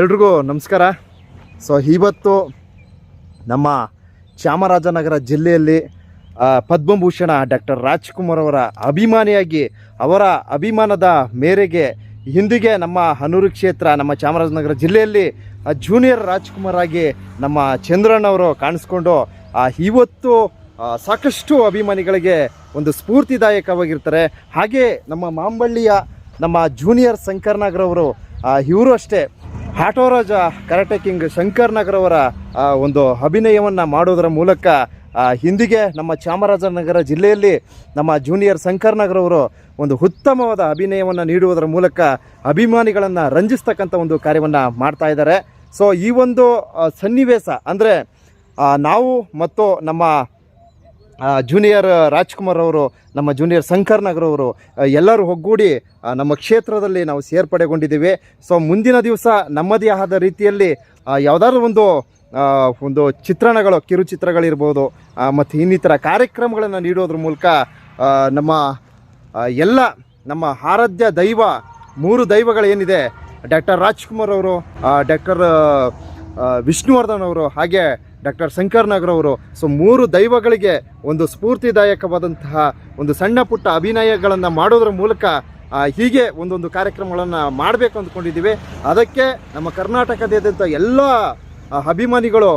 ಎಲ್ರಿಗೂ ನಮಸ್ಕಾರ. ಸೊ ಇವತ್ತು ನಮ್ಮ ಚಾಮರಾಜನಗರ ಜಿಲ್ಲೆಯಲ್ಲಿ ಪದ್ಮಭೂಷಣ ಡಾಕ್ಟರ್ ರಾಜ್ಕುಮಾರ್ ಅವರ ಅಭಿಮಾನಿಯಾಗಿ, ಅವರ ಅಭಿಮಾನದ ಮೇರೆಗೆ ಹಿಂದಿಗೆ ನಮ್ಮ ಹನೂರು ಕ್ಷೇತ್ರ, ನಮ್ಮ ಚಾಮರಾಜನಗರ ಜಿಲ್ಲೆಯಲ್ಲಿ ಜೂನಿಯರ್ ರಾಜ್ಕುಮಾರ್ ಆಗಿ ನಮ್ಮ ಚಂದ್ರಣ್ಣವರು ಕಾಣಿಸ್ಕೊಂಡು ಇವತ್ತು ಸಾಕಷ್ಟು ಅಭಿಮಾನಿಗಳಿಗೆ ಒಂದು ಸ್ಫೂರ್ತಿದಾಯಕವಾಗಿರ್ತಾರೆ. ಹಾಗೆ ನಮ್ಮ ಮಾಂಬಳ್ಳಿಯ ನಮ್ಮ ಜೂನಿಯರ್ ಶಂಕರ್ನಾಗರವರು ಇವರು ಅಷ್ಟೇ. ಹಾಟೋರಾಜ ಕರಾಟೆ ಕಿಂಗ್ ಶಂಕರ್ ನಗರವರ ಒಂದು ಅಭಿನಯವನ್ನು ಮಾಡೋದರ ಮೂಲಕ ಹಿಂದಿಗೆ ನಮ್ಮ ಚಾಮರಾಜನಗರ ಜಿಲ್ಲೆಯಲ್ಲಿ ನಮ್ಮ ಜೂನಿಯರ್ ಶಂಕರ್ ನಗರವರು ಒಂದು ಉತ್ತಮವಾದ ಅಭಿನಯವನ್ನು ನೀಡುವುದರ ಮೂಲಕ ಅಭಿಮಾನಿಗಳನ್ನು ರಂಜಿಸ್ತಕ್ಕಂಥ ಒಂದು ಕಾರ್ಯವನ್ನು ಮಾಡ್ತಾ ಇದ್ದಾರೆ. ಸೊ ಈ ಒಂದು ಸನ್ನಿವೇಶ ಅಂದರೆ ನಾವು ಮತ್ತು ನಮ್ಮ ಜೂನಿಯರ್ ರಾಜ್ಕುಮಾರ್ ಅವರು, ನಮ್ಮ ಜೂನಿಯರ್ ಶಂಕರ್ ನಗರ್ ಅವರು ಎಲ್ಲರೂ ಒಗ್ಗೂಡಿ ನಮ್ಮ ಕ್ಷೇತ್ರದಲ್ಲಿ ನಾವು ಸೇರ್ಪಡೆಗೊಂಡಿದ್ದೀವಿ. ಸೊ ಮುಂದಿನ ದಿವಸ ನಮ್ಮದೇ ಆದ ರೀತಿಯಲ್ಲಿ ಯಾವುದಾದ್ರೂ ಒಂದು ಒಂದು ಚಿತ್ರಣಗಳು, ಕಿರುಚಿತ್ರಗಳಿರ್ಬೋದು ಮತ್ತು ಇನ್ನಿತರ ಕಾರ್ಯಕ್ರಮಗಳನ್ನು ನೀಡೋದ್ರ ಮೂಲಕ ನಮ್ಮ ಎಲ್ಲ ನಮ್ಮ ಆರಾಧ್ಯ ದೈವ, ಮೂರು ದೈವಗಳೇನಿದೆ, ಡಾಕ್ಟರ್ ರಾಜ್ಕುಮಾರ್ ಅವರು ಡಾಕ್ಟರ್ ವಿಷ್ಣುವರ್ಧನ್ ಅವರು, ಹಾಗೆ ಡಾಕ್ಟರ್ ಶಂಕರ್ ನಾಗರ್ ಅವರು. ಸೊ ಮೂರು ದೈವಗಳಿಗೆ ಒಂದು ಸ್ಫೂರ್ತಿದಾಯಕವಾದಂತಹ ಒಂದು ಸಣ್ಣ ಪುಟ್ಟ ಅಭಿನಯಗಳನ್ನು ಮಾಡೋದ್ರ ಮೂಲಕ ಹೀಗೆ ಒಂದೊಂದು ಕಾರ್ಯಕ್ರಮಗಳನ್ನು ಮಾಡಬೇಕು ಅಂದ್ಕೊಂಡಿದ್ದೀವಿ. ಅದಕ್ಕೆ ನಮ್ಮ ಕರ್ನಾಟಕದಾದ್ಯಂತ ಎಲ್ಲ ಅಭಿಮಾನಿಗಳು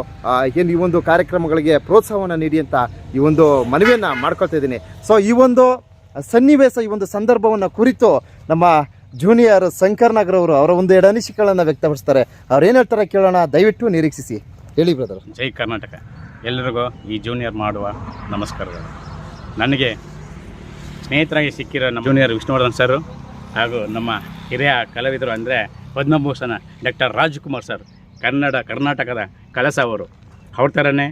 ಏನು ಈ ಒಂದು ಕಾರ್ಯಕ್ರಮಗಳಿಗೆ ಪ್ರೋತ್ಸಾಹವನ್ನು ನೀಡಿ ಅಂತ ಈ ಒಂದು ಮನವಿಯನ್ನು ಮಾಡ್ಕೊಳ್ತಾ ಇದ್ದೀನಿ. ಸೊ ಈ ಒಂದು ಸನ್ನಿವೇಶ, ಈ ಒಂದು ಸಂದರ್ಭವನ್ನು ಕುರಿತು ನಮ್ಮ ಜೂನಿಯರ್ ಶಂಕರ್ ಅವರು ಅವರ ಒಂದು ಎರಡು ಅನಿಸಿಕೆಗಳನ್ನು ವ್ಯಕ್ತಪಡಿಸ್ತಾರೆ. ಅವ್ರು ಏನು ಹೇಳ್ತಾರೆ ಕೇಳೋಣ? ದಯವಿಟ್ಟು ನಿರೀಕ್ಷಿಸಿ. ಹೇಳಿ ಬ್ರದರ್ ಜೈ ಕರ್ನಾಟಕ. ಎಲ್ಲರಿಗೂ ಈ ಜೂನಿಯರ್ ಮಾಡುವ ನಮಸ್ಕಾರಗಳು. ನನಗೆ ಸ್ನೇಹಿತರಾಗಿ ಸಿಕ್ಕಿರೋ ನಮ್ಮ ಜೂನಿಯರ್ ವಿಷ್ಣುವರ್ಧನ್ ಸರ್ ಹಾಗೂ ನಮ್ಮ ಹಿರಿಯ ಕಲಾವಿದರು ಅಂದರೆ ಪದ್ಮಭೂಷಣ ಡಾಕ್ಟರ್ ರಾಜ್ಕುಮಾರ್ ಸರ್ ಕನ್ನಡ, ಕರ್ನಾಟಕದ ಕಲಸ ಅವರು. ಅವ್ರ ಥರನೇ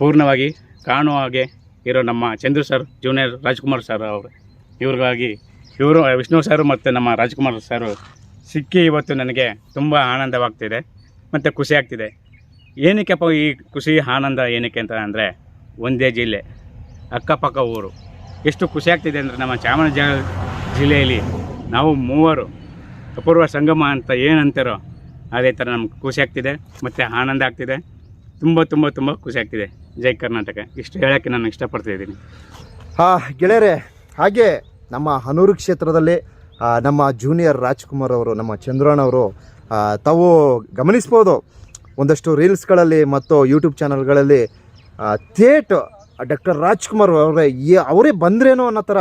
ಪೂರ್ಣವಾಗಿ ಕಾಣುವ ಹಾಗೆ ಇರೋ ನಮ್ಮ Chandru sir junior Rajkumar sir ಅವರು. ಇವ್ರಿಗಾಗಿ ಇವರು, ವಿಷ್ಣು ಸರ್ ಮತ್ತು ನಮ್ಮ ರಾಜ್ಕುಮಾರ್ ಸರ್ ಸಿಕ್ಕಿ ಇವತ್ತು ನನಗೆ ತುಂಬ ಆನಂದವಾಗ್ತಿದೆ. ಮತ್ತು ಖುಷಿ ಆಗ್ತಿದೆ. ಏನಕ್ಕಪ್ಪ ಈ ಖುಷಿ, ಆನಂದ ಏನಕ್ಕೆ ಅಂತ ಅಂದರೆ ಒಂದೇ ಜಿಲ್ಲೆ, ಅಕ್ಕಪಕ್ಕ ಊರು. ಎಷ್ಟು ಖುಷಿ ಆಗ್ತಿದೆ ಅಂದರೆ ನಮ್ಮ ಚಾಮರಾಜ ಜಿಲ್ಲೆಯಲ್ಲಿ ನಾವು ಮೂವರು, ಅಪೂರ್ವ ಸಂಗಮ ಅಂತ ಏನಂತಾರೋ ಅದೇ ಥರ ನಮ್ಗೆ ಖುಷಿ ಆಗ್ತಿದೆ ಮತ್ತು ಆನಂದ ಆಗ್ತಿದೆ. ತುಂಬ ತುಂಬ ತುಂಬ ಖುಷಿ ಆಗ್ತಿದೆ. ಜೈ ಕರ್ನಾಟಕ. ಇಷ್ಟು ಹೇಳೋಕ್ಕೆ ನಾನು ಇಷ್ಟಪಡ್ತಾಯಿದ್ದೀನಿ ಹಾ, ಗೆಳೆಯರೆ, ಹಾಗೆ ನಮ್ಮ ಹನೂರು ಕ್ಷೇತ್ರದಲ್ಲಿ ನಮ್ಮ ಜೂನಿಯರ್ ರಾಜ್ಕುಮಾರ್ ಅವರು, ನಮ್ಮ ಚಂದ್ರಣ್ಣವರು ತಾವು ಗಮನಿಸ್ಬೋದು. ಒಂದಷ್ಟು ರೀಲ್ಸ್ಗಳಲ್ಲಿ ಮತ್ತು ಯೂಟ್ಯೂಬ್ ಚಾನಲ್ಗಳಲ್ಲಿ ಥೇಟ್ ಡಾಕ್ಟರ್ ರಾಜ್ಕುಮಾರ್ ಅವರೇ ಅವರೇ ಬಂದ್ರೇನೋ ಅನ್ನೋ ಥರ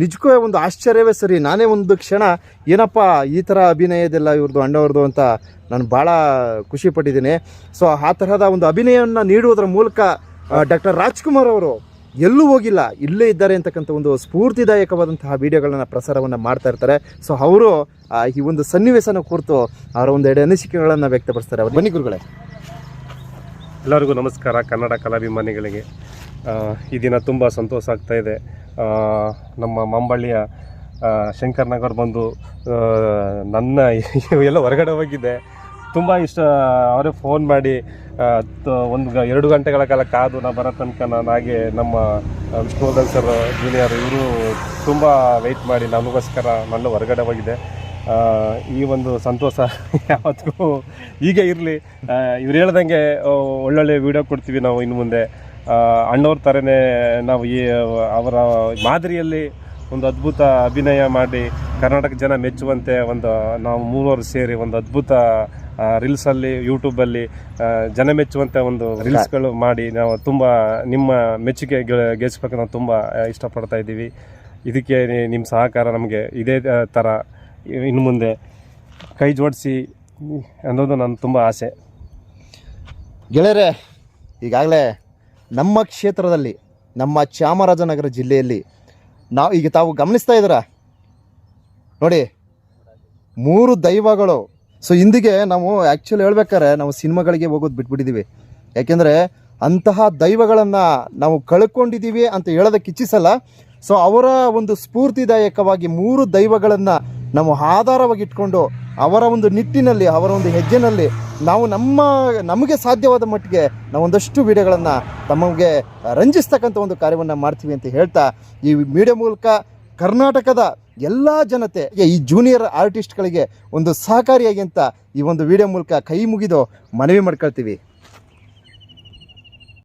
ನಿಜಕ್ಕೂ ಒಂದು ಆಶ್ಚರ್ಯವೇ ಸರಿ. ನಾನೇ ಒಂದು ಕ್ಷಣ, ಏನಪ್ಪ ಈ ಥರ ಅಭಿನಯದೆಲ್ಲ ಇವ್ರದ್ದು ಅಣ್ಣವ್ರದ್ದು ಅಂತ ನಾನು ಭಾಳ ಖುಷಿಪಟ್ಟಿದ್ದೀನಿ. ಸೊ, ಆ ತರಹದ ಒಂದು ಅಭಿನಯವನ್ನು ನೀಡುವುದರ ಮೂಲಕ ಡಾಕ್ಟರ್ ರಾಜ್ಕುಮಾರ್ ಅವರು ಎಲ್ಲೂ ಹೋಗಿಲ್ಲ, ಇಲ್ಲೇ ಇದ್ದಾರೆ ಅಂತಕ್ಕಂಥ ಒಂದು ಸ್ಫೂರ್ತಿದಾಯಕವಾದಂತಹ ವಿಡಿಯೋಗಳನ್ನ ಪ್ರಸಾರವನ್ನು ಮಾಡ್ತಾ ಇರ್ತಾರೆ. ಸೊ ಅವರು ಈ ಒಂದು ಸನ್ನಿವೇಶನ ಕುರಿತು ಅವರ ಒಂದು ಎರಡು ಅನಿಸಿಕೆಗಳನ್ನು ವ್ಯಕ್ತಪಡಿಸ್ತಾರೆ. ಅವರು ಬನ್ನಿ ಗುರುಗಳೇ. ಎಲ್ಲರಿಗೂ ನಮಸ್ಕಾರ. ಕನ್ನಡ ಕಲಾಭಿಮಾನಿಗಳಿಗೆ ಈ ದಿನ ತುಂಬ ಸಂತೋಷ ಆಗ್ತಾ ಇದೆ. ನಮ್ಮ ಮಂಬಳ್ಳಿಯ ಶಂಕರ್ ನಗರ್ ಬಂದು ನನ್ನ ಎಲ್ಲ ಹೊರಗಡೆ ಹೋಗಿದ್ದೆ ತುಂಬ ಇಷ್ಟ, ಅವರೇ ಫೋನ್ ಮಾಡಿ ಒಂದು ಎರಡು ಗಂಟೆಗಳ ಕಾಲ ಕಾದು ನಾ ಬರೋ ತನಕ ನಾನು ಹಾಗೆ ನಮ್ಮ ವಿಷ್ಣುವರ್ಧನ್ ಸರ್ ಜೂನಿಯರ್ ಇವರು ತುಂಬ ವೆಯ್ಟ್ ಮಾಡಿ ನಮಗೋಸ್ಕರ ನನ್ನ ಹೊರಗಡೆ ಹೋಗಿದೆ. ಈ ಒಂದು ಸಂತೋಷ ಯಾವತ್ತಿಗೂ ಹೀಗೆ ಇರಲಿ. ಇವ್ರು ಹೇಳ್ದಂಗೆ ಒಳ್ಳೊಳ್ಳೆ ವಿಡಿಯೋ ಕೊಡ್ತೀವಿ ನಾವು ಇನ್ನು ಮುಂದೆ. ಅಣ್ಣವ್ರ ಥರನೇ ನಾವು ಈ, ಅವರ ಮಾದರಿಯಲ್ಲಿ ಒಂದು ಅದ್ಭುತ ಅಭಿನಯ ಮಾಡಿ ಕರ್ನಾಟಕ ಜನ ಮೆಚ್ಚುವಂತೆ ಒಂದು, ನಾವು ಮೂವರು ಸೇರಿ ಒಂದು ಅದ್ಭುತ ರೀಲ್ಸಲ್ಲಿ, ಯೂಟ್ಯೂಬಲ್ಲಿ ಜನ ಮೆಚ್ಚುವಂತೆ ಒಂದು ರೀಲ್ಸ್ಗಳು ಮಾಡಿ ನಾವು ತುಂಬ ನಿಮ್ಮ ಮೆಚ್ಚುಗೆ ಗೆ- ಗೆಲ್ಸ್ಬೇಕು ನಾವು ತುಂಬ ಇಷ್ಟಪಡ್ತಾ ಇದ್ದೀವಿ. ಇದಕ್ಕೆ ನಿಮ್ಮ ಸಹಕಾರ ನಮಗೆ ಇದೇ ಥರ ಇನ್ನು ಮುಂದೆ ಕೈ ಜೋಡಿಸಿ ಅನ್ನೋದು ನನ್ನ ತುಂಬ ಆಸೆ. ಗೆಳೆಯರೇ, ಈಗಾಗಲೇ ನಮ್ಮ ಕ್ಷೇತ್ರದಲ್ಲಿ, ನಮ್ಮ ಚಾಮರಾಜನಗರ ಜಿಲ್ಲೆಯಲ್ಲಿ, ನಾವು ಈಗ ತಾವು ಗಮನಿಸ್ತಾ ಇದ್ದೀರಾ? ನೋಡಿ, ಮೂರು ದೈವಗಳು. ಸೊ ಇಂದಿಗೆ ನಾವು ಆ್ಯಕ್ಚುಲಿ ಹೇಳ್ಬೇಕಾದ್ರೆ ನಾವು ಸಿನಿಮಾಗಳಿಗೆ ಹೋಗೋದು ಬಿಟ್ಬಿಟ್ಟಿದ್ದೀವಿ ಯಾಕೆಂದರೆ ಅಂತಹ ದೈವಗಳನ್ನು ನಾವು ಕಳ್ಕೊಂಡಿದ್ದೀವಿ ಅಂತ ಹೇಳೋದಕ್ಕೆ ಇಚ್ಛಿಸಲ್ಲ. ಸೊ ಅವರ ಒಂದು ಸ್ಫೂರ್ತಿದಾಯಕವಾಗಿ ಮೂರು ದೈವಗಳನ್ನು ನಾವು ಆಧಾರವಾಗಿ ಇಟ್ಕೊಂಡು ಅವರ ಒಂದು ನಿಟ್ಟಿನಲ್ಲಿ, ಅವರ ಒಂದು ಹೆಜ್ಜೆನಲ್ಲಿ ನಾವು ನಮ್ಮ, ನಮಗೆ ಸಾಧ್ಯವಾದ ಮಟ್ಟಿಗೆ ನಾವು ಒಂದಷ್ಟು ವಿಡಿಯೋಗಳನ್ನು ತಮಗೆ ರಂಜಿಸ್ತಕ್ಕಂಥ ಒಂದು ಕಾರ್ಯವನ್ನು ಮಾಡ್ತೀವಿ ಅಂತ ಹೇಳ್ತಾ ಈ ವಿಡಿಯೋ ಮೂಲಕ ಕರ್ನಾಟಕದ ಎಲ್ಲ ಜನತೆ ಈ ಜೂನಿಯರ್ ಆರ್ಟಿಸ್ಟ್ಗಳಿಗೆ ಒಂದು ಸಹಕಾರಿಯಾಗಿ ಅಂತ ಈ ಒಂದು ವಿಡಿಯೋ ಮೂಲಕ ಕೈ ಮುಗಿದು ಮನವಿ ಮಾಡ್ಕೊಳ್ತೀವಿ.